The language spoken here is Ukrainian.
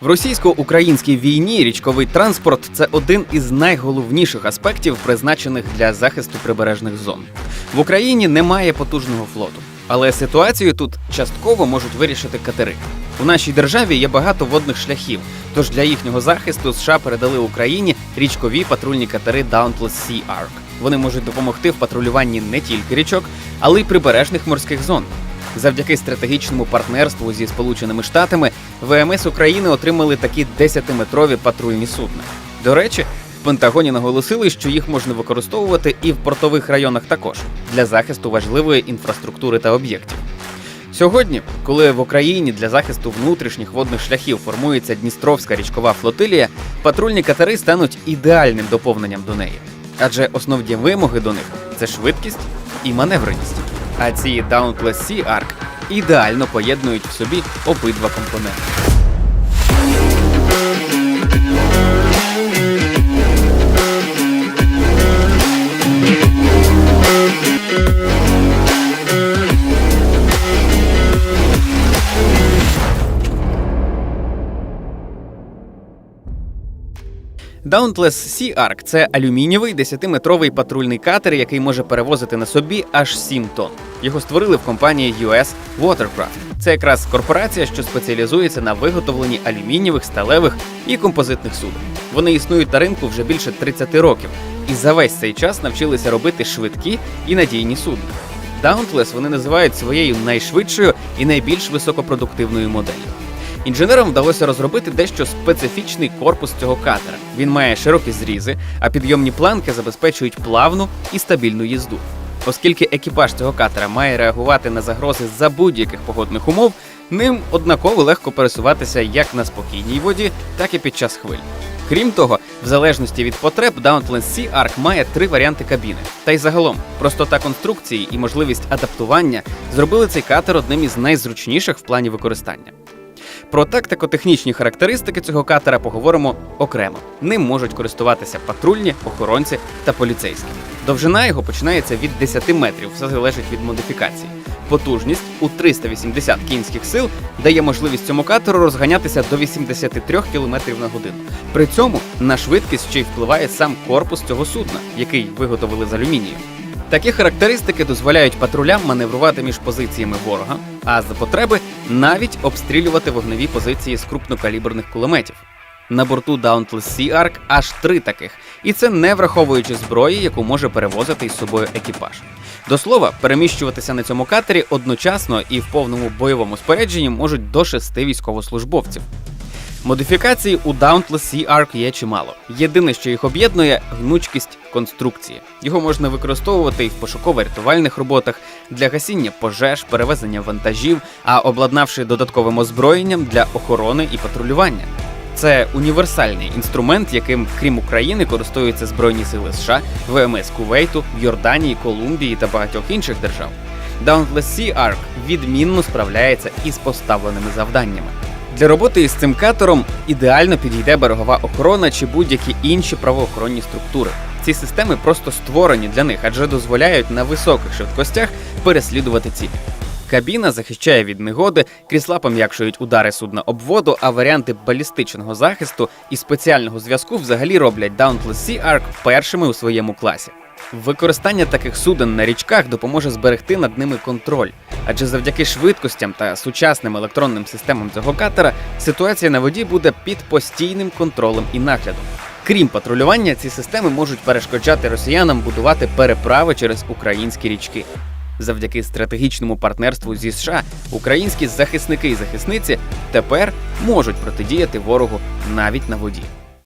В російсько-українській війні річковий транспорт це один із найголовніших аспектів, призначених для захисту прибережних зон. В Україні немає потужного флоту, але ситуацію тут частково можуть вирішити катери. У нашій державі є багато водних шляхів, тож для їхнього захисту США передали Україні річкові патрульні катери Dauntless Sea Ark. Вони можуть допомогти в патрулюванні не тільки річок, але й прибережних морських зон. Завдяки стратегічному партнерству зі Сполученими Штатами ВМС України отримали такі 10-метрові патрульні судна. До речі, в Пентагоні наголосили, що їх можна використовувати і в портових районах також для захисту важливої інфраструктури та об'єктів. Сьогодні, коли в Україні для захисту внутрішніх водних шляхів формується Дністровська річкова флотилія, патрульні катери стануть ідеальним доповненням до неї. Адже основні вимоги до них це швидкість і маневреність. А ці Dauntless Sea Arc ідеально поєднують в собі обидва компоненти. Dauntless Sea Ark – це алюмінієвий 10-метровий патрульний катер, який може перевозити на собі аж 7 тонн. Його створили в компанії US Watercraft. Це якраз корпорація, що спеціалізується на виготовленні алюмінієвих, сталевих і композитних суден. Вони існують на ринку вже більше 30 років, і за весь цей час навчилися робити швидкі і надійні судна. Dauntless вони називають своєю найшвидшою і найбільш високопродуктивною моделлю. Інженерам вдалося розробити дещо специфічний корпус цього катера. Він має широкі зрізи, а підйомні планки забезпечують плавну і стабільну їзду. Оскільки екіпаж цього катера має реагувати на загрози за будь-яких погодних умов, ним однаково легко пересуватися як на спокійній воді, так і під час хвиль. Крім того, в залежності від потреб, Dauntless Sea Ark має три варіанти кабіни. Та й загалом, простота конструкції і можливість адаптування зробили цей катер одним із найзручніших в плані використання. Про тактико-технічні характеристики цього катера поговоримо окремо. Ним можуть користуватися патрульні, охоронці та поліцейські. Довжина його починається від 10 метрів, все залежить від модифікації. Потужність у 380 кінських сил дає можливість цьому катеру розганятися до 83 км на годину. При цьому на швидкість ще й впливає сам корпус цього судна, який виготовили з алюмінію. Такі характеристики дозволяють патрулям маневрувати між позиціями ворога, а за потреби навіть обстрілювати вогневі позиції з крупнокаліберних кулеметів. На борту Dauntless Sea Ark аж три таких, і це не враховуючи зброї, яку може перевозити із собою екіпаж. До слова, переміщуватися на цьому катері одночасно і в повному бойовому спорядженні можуть до шести військовослужбовців. Модифікацій у Dauntless Ark є чимало. Єдине, що їх об'єднує гнучкість конструкції. Його можна використовувати і в пошуково-рятувальних роботах для гасіння пожеж, перевезення вантажів, а обладнавши додатковим озброєнням для охорони і патрулювання. Це універсальний інструмент, яким, крім України, користуються Збройні сили США, ВМС Кувейту, Йорданії, Колумбії та багатьох інших держав. Dauntless Sea Ark відмінно справляється із поставленими завданнями. Для роботи із цим катером ідеально підійде берегова охорона чи будь-які інші правоохоронні структури. Ці системи просто створені для них, адже дозволяють на високих швидкостях переслідувати цілі. Кабіна захищає від негоди, крісла пом'якшують удари судна об воду, а варіанти балістичного захисту і спеціального зв'язку взагалі роблять Dauntless Sea Ark першими у своєму класі. Використання таких суден на річках допоможе зберегти над ними контроль, адже завдяки швидкостям та сучасним електронним системам цього катера ситуація на воді буде під постійним контролем і наглядом. Крім патрулювання, ці системи можуть перешкоджати росіянам будувати переправи через українські річки. Завдяки стратегічному партнерству зі США українські захисники і захисниці тепер можуть протидіяти ворогу навіть на воді.